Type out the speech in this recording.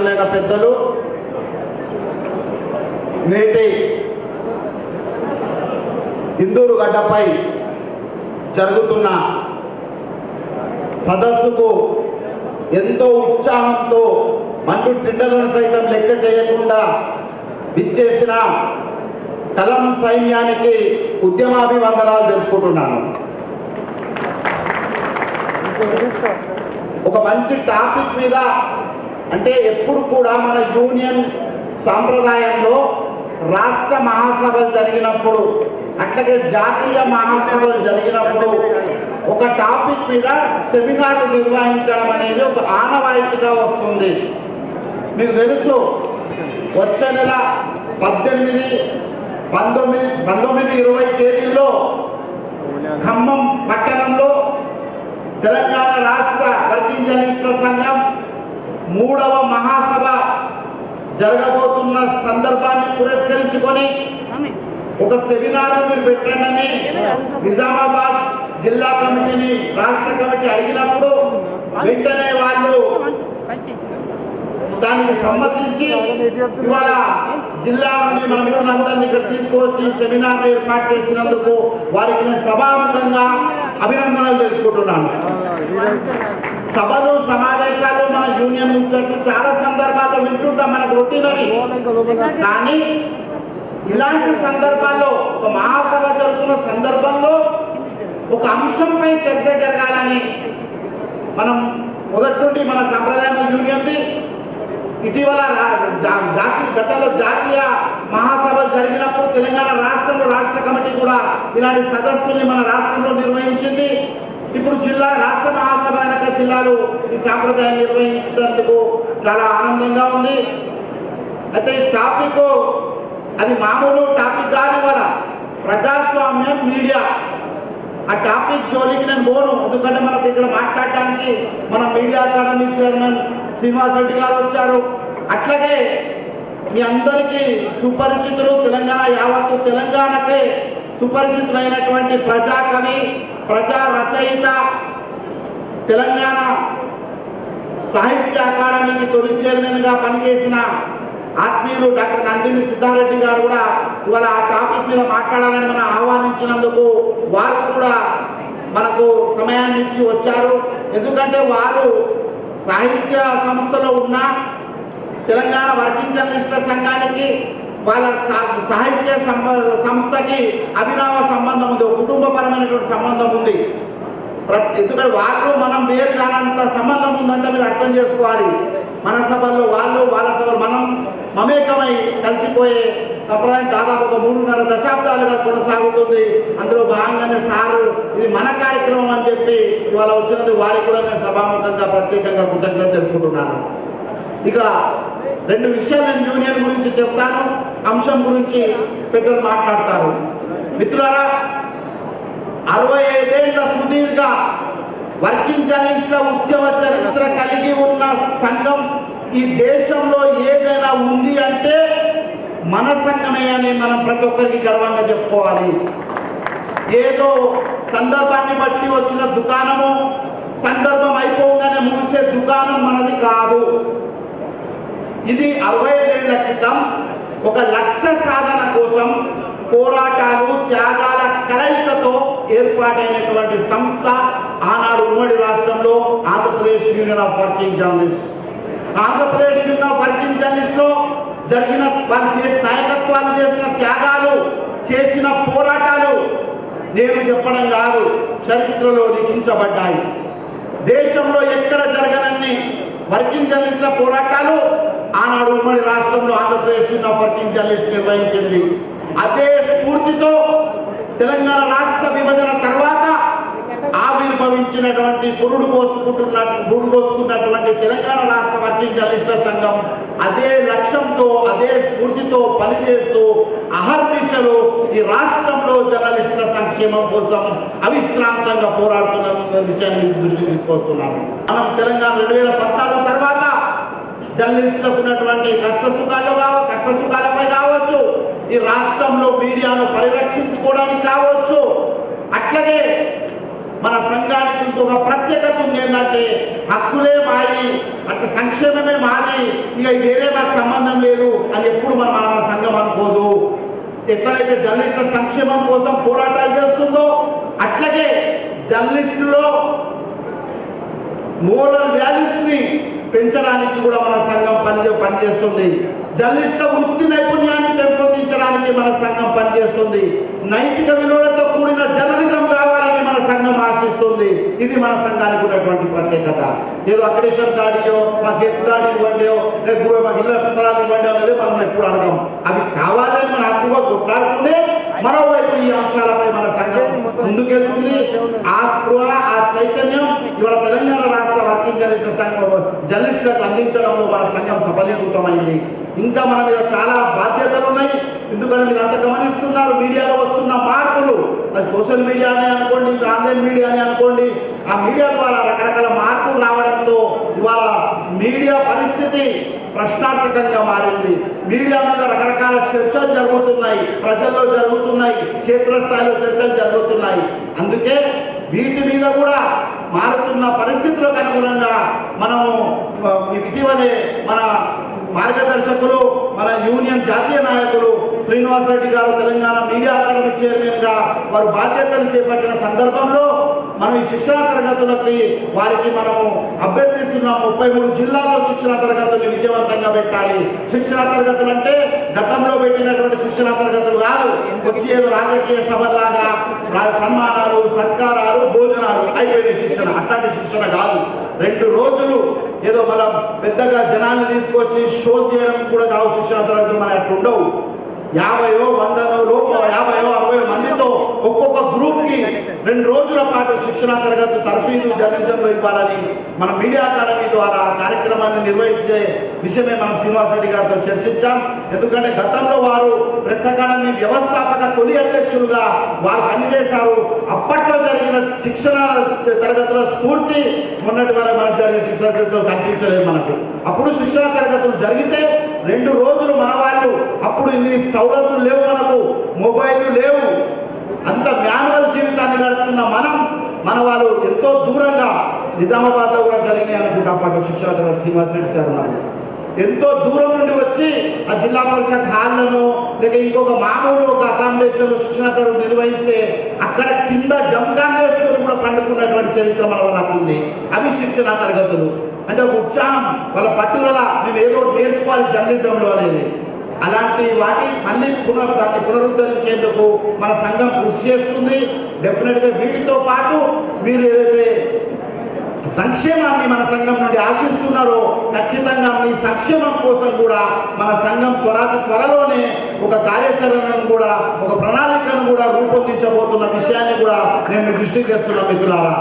ఆశీనులైన పెద్దలు నేటి ఇందూరు గడ్డపై జరుగుతున్న సదస్సుకు ఎంతో ఉత్సాహంతో మండు టిండలను సైతం లెక్క చేయకుండా విచ్చేసిన కలం సైన్యానికి ఉద్యమాభివందనాలు తెలుపుకుంటున్నాను. ఒక మంచి టాపిక్ మీద అంటే ఎప్పుడు కూడా మన యూనియన్ సాంప్రదాయంలో రాష్ట్ర మహాసభలు జరిగినప్పుడు అట్లాగే జాతీయ మహాసభలు జరిగినప్పుడు ఒక టాపిక్ మీద సెమినార్లు నిర్వహించడం అనేది ఒక ఆనవాయితీగా వస్తుంది. మీకు తెలుసు వచ్చే నెల పద్దెనిమిది పంతొమ్మిది పంతొమ్మిది ఇరవై తేదీల్లో ఖమ్మం పట్టణంలో తెలంగాణ రాష్ట్ర వర్కింగ్ జర్నలిస్టుల సంఘం మూడవ మహాసభ జరగబోతున్న సందర్భాన్ని పురస్కరించుకొని ఒక సెమినార్ మీరు పెట్టండి. నిజామాబాద్ జిల్లా కమిటీని రాష్ట్ర కమిటీ అడిగినప్పుడు వెంటనే వాళ్ళు దానికి సమ్మతించి ఇవాళ జిల్లా నుండి మన మిత్రులందరినీ ఇక్కడ తీసుకువచ్చి సెమినార్ ఏర్పాటు చేసినందుకు వారికి నేను సభాముఖంగా అభినందనలు తెలుపుకుంటున్నాను. సభలు సమావేశాలు యూనియన్ ముచ్చట్లు చాలా సందర్భాల్లో వింటుంటాం మనకు రొటీన్ అవి కానీ ఇలాంటి సందర్భాల్లో ఒక మహాసభ జరుగుతున్న సందర్భంలో ఒక అంశంపై చర్చ జరగాలని మనం మొదటి నుండి మన సంప్రదాయ యూనియన్ది ఇటీవల జాతీయ గతంలో జాతీయ మహాసభ జరిగినప్పుడు తెలంగాణ రాష్ట్రంలో రాష్ట్ర కమిటీ కూడా ఇలాంటి సదస్సుల్ని మన రాష్ట్రంలో నిర్వహించింది. ఇప్పుడు జిల్లా రాష్ట్ర మహాసభ వెనక జిల్లాలో ఈ సాంప్రదాయం నిర్వహించినందుకు చాలా ఆనందంగా ఉంది. అయితే ఈ టాపిక్ అది మామూలు టాపిక్ కాదు ఇవాళ. ప్రజాస్వామ్యం మీడియా. ఆ టాపిక్ జోలికి నేను పోను. ఎందుకంటే మనకు ఇక్కడ మాట్లాడటానికి మన media academy chairman Srinivas Reddy garu వచ్చారు. అట్లాగే మీ అందరికీ సుపరిచితులు తెలంగాణ యావత్తు తెలంగాణకే సుపరిచితులైనటువంటి ప్రజాకవి ప్రజా రచయిత తెలంగాణ సాహిత్య అకాడమీకి తొలి చైర్మన్గా పనిచేసిన ఆత్మీయులు డాక్టర్ నందిని సిద్ధారెడ్డి గారు కూడా ఇవాళ ఆ టాపిక్ మీద మాట్లాడాలని మనం ఆహ్వానించినందుకు వారు కూడా మనకు సమయాన్ని ఇచ్చి వచ్చారు. ఎందుకంటే వారు సాహిత్య సంస్థలో ఉన్న తెలంగాణ వర్కింగ్ జర్నలిస్టుల సంఘానికి వాళ్ళ సాహిత్య సంస్థకి అభినవ సంబంధం ఉంది ఒక కుటుంబపరమైనటువంటి సంబంధం ఉంది ప్రతి ఎందుకంటే వాళ్ళు మనం వేరు కానంత సంబంధం ఉందంటే మీరు అర్థం చేసుకోవాలి. మన సభల్లో వాళ్ళు వాళ్ళ సభలు మనం మమేకమై కలిసిపోయే సంప్రదాయం దాదాపు ఒక మూడున్నర దశాబ్దాలుగా కొనసాగుతుంది. అందులో భాగంగానే సారు ఇది మన కార్యక్రమం అని చెప్పి ఇవాళ వచ్చినందుకు వారికి కూడా నేను సభాముఖంగా ప్రత్యేకంగా కృతజ్ఞత తెలుపుకుంటున్నాను. ఇక రెండు విషయాలు నేను యూనియన్ గురించి చెప్తాను అంశం గురించి పెద్దలు మాట్లాడతారు. మిత్రులారా అరవై ఐదేళ్ళ సుదీర్ఘ వర్కింగ్ జర్నలిస్టుల ఉద్యమ చరిత్ర కలిగి ఉన్న సంఘం ఈ దేశంలో ఏదైనా ఉంది అంటే మన సంఘమే అని మనం ప్రతి ఒక్కరికి గర్వంగా చెప్పుకోవాలి. ఏదో సందర్భాన్ని బట్టి వచ్చిన దుకాణము సందర్భం అయిపోగానే ముగిసే దుకాణం మనది కాదు. ఇది అరవై ఐదేళ్ళ క్రితం ఒక లక్ష్య సాధన కోసం పోరాటాలు త్యాగాల కలయికతో ఏర్పాటైనటువంటి సంస్థ ఆనాడు ఉమ్మడి రాష్ట్రంలో Andhra Pradesh union of working journalist. Andhra Pradesh union of working జర్నలిస్ట్లో జరిగిన వాళ్ళు చేసిన నాయకత్వాలు చేసిన త్యాగాలు చేసిన పోరాటాలు నేను చెప్పడం కాదు చరిత్రలో లిఖించబడ్డాయి. దేశంలో ఎక్కడ జరగనన్ని వర్కింగ్ జర్నలిస్టుల పోరాటాలు ఆనాడు ఉమ్మడి రాష్ట్రంలో ఆంధ్రప్రదేశ్ ఉన్న నుంచి జర్నలిస్ట్ నిర్వహించింది. అదే స్ఫూర్తితో తెలంగాణ రాష్ట్ర విభజన తర్వాత ఆవిర్భవించినటువంటి పురుడు పోసుకుంటున్న పురుడు పోసుకున్నటువంటి తెలంగాణ రాష్ట్ర వర్కింగ్ జర్నలిస్టుల సంఘం అదే లక్ష్యంతో అదే స్ఫూర్తితో పనిచేస్తూ అహర్నిశలు ఈ రాష్ట్రంలో జర్నలిస్టుల సంక్షేమం కోసం అవిశ్రాంతంగా పోరాడుతున్న విషయాన్ని దృష్టి తీసుకొస్తున్నాను. మనం తెలంగాణ రెండు వేల పద్నాలుగు తర్వాత జర్నలిస్టులకున్నటువంటి కష్ట సుఖాలు కావ కష్ట సుఖాలపై కావచ్చు. ఈ రాష్ట్రంలో మీడియాను పరిరక్షించుకోవడానికి కావచ్చు. అట్లనే మన సంఘానికి ఇంకొక ప్రత్యేకత ఉంది ఏంటంటే హక్కులే మాయి అటు సంక్షేమమే మాది ఇక వేరే మాకు సంబంధం లేదు అని ఎప్పుడు మనం మన సంఘం అనుకోదు. ఎక్కడైతే జర్నలిస్టుల సంక్షేమం కోసం పోరాటాలు చేస్తుందో అట్లాగే జర్నలిస్టులో మోరల్ వాల్యూస్ని పెంచడానికి కూడా మన సంఘం పని పనిచేస్తుంది. జర్నలిస్టుల వృత్తి నైపుణ్యాన్ని పెంపొందించడానికి మన సంఘం పనిచేస్తుంది. నైతిక విలువలతో కూడిన జర్నలిజం కావాలని మన సంఘం ఆశిస్తుంది. ఇది మన సంఘానికి ఉన్నటువంటి ప్రత్యేకత. ఏదో అక్రిడేషన్ కార్డియో మా గెట్ కార్డు ఇవ్వండియో లేకపోతే మాకు ఇళ్ళ పత్రాలు ఇవ్వండి అనేది మనం ఎప్పుడు అడగం. అవి కావాలని మన హక్కుగా కొట్లాడుతుండే మరోవైపు ఈ అంశాలపై మన సంఘం ముందుకెళ్తుంది. ఆ స్పృహ ఆ చైతన్యం ఇవాళ తెలంగాణ రాష్ట్ర వర్కింగ్ జర్నలిస్ట్ సంఘం జర్నలిస్టులకు అందించడంలో మన సంఘం సఫలీకృతమైంది. ఇంకా మన మీద చాలా బాధ్యతలు ఉన్నాయి. ఎందుకంటే మీరు అంత గమనిస్తున్నారు మీడియాలో వస్తున్న మార్పులు. అది సోషల్ మీడియానే అనుకోండి ఇంకా ఆన్లైన్ మీడియానే అనుకోండి. ఆ మీడియా ద్వారా రకరకాల మార్పులు రావడంతో ఇవాళ మీడియా పరిస్థితి ప్రశ్నార్థకంగా మారింది. మీడియా మీద రకరకాల చర్చలు జరుగుతున్నాయి. ప్రజల్లో జరుగుతున్నాయి. క్షేత్రస్థాయిలో చర్చలు జరుగుతున్నాయి. అందుకే వీటి మీద కూడా మారుతున్న పరిస్థితులకు అనుగుణంగా మనము ఇటీవలే మన మార్గదర్శకులు మన యూనియన్ జాతీయ నాయకులు శ్రీనివాసరెడ్డి గారు తెలంగాణ మీడియా అకాడమీ చైర్మన్గా వారు బాధ్యతలు చేపట్టిన సందర్భంలో మనం ఈ శిక్షణా తరగతులకి వారికి మనము అభ్యర్థిస్తున్నాం. ముప్పై మూడు జిల్లాల్లో శిక్షణా తరగతులు విజయవంతంగా పెట్టాలి. శిక్షణా తరగతులు అంటే గతంలో పెట్టినటువంటి శిక్షణా తరగతులు కాదు. వచ్చి రాజకీయ సభల్లాగా సన్మానాలు సత్కారాలు భోజనాలు అయిపోయిన శిక్షణ. అట్లాంటి శిక్షణ కాదు. రెండు రోజులు ఏదో మనం పెద్దగా జనాన్ని తీసుకొచ్చి షో చేయడం కూడా కావు శిక్షణ తరగతులు మన అట్లా ఉండవు యాభైయో వందనో లోపు యాభైయో అరవై ఒక్కొక్క గ్రూప్కి రెండు రోజుల పాటు శిక్షణ తరగతి తర్ఫీదు జర్నలిజంలో ఇవ్వాలని మన మీడియా అకాడమీ ద్వారా ఆ కార్యక్రమాన్ని నిర్వహించే విషయమే మనం శ్రీనివాస్ రెడ్డి గారితో చర్చించాం. ఎందుకంటే గతంలో వారు ప్రెస్ అకాడమీ వ్యవస్థాపక తొలి అధ్యక్షులుగా వారు పనిచేశారు. అప్పట్లో జరిగిన శిక్షణ తరగతుల స్ఫూర్తి మొన్నటి వరకు మనకు జరిగిన శిక్షణ తరగతులు కనిపించలేదు మనకు. అప్పుడు శిక్షణ తరగతులు జరిగితే రెండు రోజులు మన వాళ్ళు అప్పుడు ఇన్ని సౌలతులు లేవు మనకు మొబైల్ లేవు. అంత మాన్యువల్ జీవితాన్ని గడుపుతున్న మనం మన వాళ్ళు ఎంతో దూరంగా నిజామాబాద్లో కూడా జరిగినాయి అనుకుంటా అప్పట్లో శిక్షణ శ్రీనివాస్ రెడ్డి సార్ ఉన్నారు. ఎంతో దూరం నుండి వచ్చి ఆ జిల్లా పరిషత్ హాళ్ళను లేక ఇంకొక మామూలు ఒక అకామిడేషన్ శిక్షణ తరగతి నిర్వహిస్తే అక్కడ కింద జంకాన్ వేసుకొని కూడా పండుకున్నటువంటి చరిత్ర మన వాళ్ళకు ఉంది అవి శిక్షణ తరగతులు. అంటే ఒక ఉత్సాహం వాళ్ళ పట్టుదల మేము ఏదో నేర్చుకోవాలి జర్నలిజంలో అనేది. అలాంటి వాటి మళ్ళీ పునర్ దాన్ని పునరుద్ధరించేందుకు మన సంఘం కృషి చేస్తుంది. డెఫినెట్గా వీటితో పాటు మీరు ఏదైతే సంక్షేమాన్ని మన సంఘం నుండి ఆశిస్తున్నారో ఖచ్చితంగా మీ సంక్షేమం కోసం కూడా మన సంఘం త్వర త్వరలోనే ఒక కార్యాచరణను కూడా ఒక ప్రణాళికను కూడా రూపొందించబోతున్న విషయాన్ని కూడా నేను దృష్టి దృష్టికి మిత్రులారా.